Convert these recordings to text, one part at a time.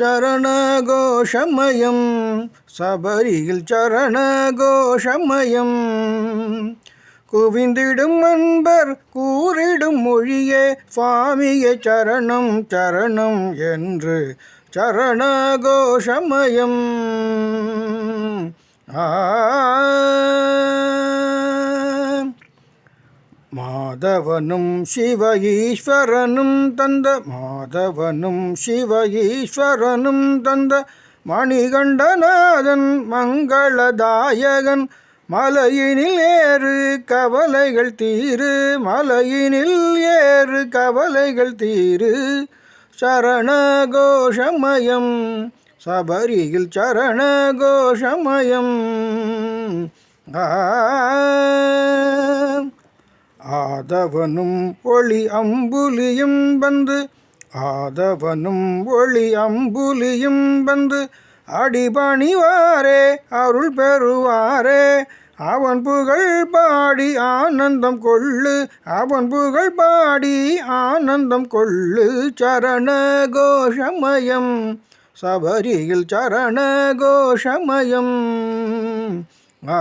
சரணகோஷமயம். சபரியில் சரணகோஷமயம். குவிந்திடும் அன்பர் கூறிடும் மொழியே சுவாமிய சரணம் சரணம் என்று சரணகோஷமயம். ஆ மாதவனும் சிவ ஈஸ்வரனும் தந்த மாதவனும் சிவ ஈஸ்வரனும் தந்த மணிகண்டநாதன் மங்களதாயகன். மலையினில் ஏறு கவலைகள் தீரு மலையினில் ஏறு கவலைகள் தீரு. சரணகோஷமயம் சபரியில் சரணகோஷமயம். ஆ ஆதவனும் ஒளி அம்புலியும் வந்து ஆதவனும் ஒளி அம்புலியும் வந்து அடிபணிவாரே அருள் பெறுவாரே. அவன் புகழ் பாடி ஆனந்தம் கொள்ளு அவன் புகழ் பாடி ஆனந்தம் கொள்ளு. சரண கோஷமயம் சபரியில் சரண கோஷமயம் ஆ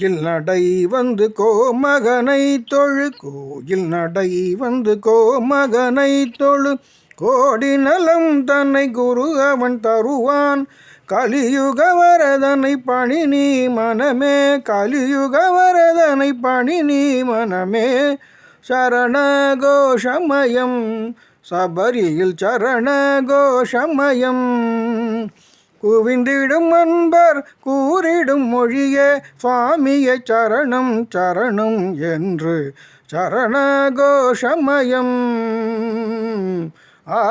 கோயில் நடை வந்து கோமகனை தொழு. கோயில் நடை வந்து கோமகனை தொழு. கோடி நலம் தன்னை குரு அவன் தருவான். கலியுக வரதனை பணி நீ மனமே. கலியுக வரதனை பணி நீ மனமே. சரண கோஷமயம் சபரியில் சரண கோஷமயம் குவிந்திடும் அன்பர் கூறிடும் மொழியே சுவாமிய சரணம் சரணம் என்று சரண கோஷமயம் ஆ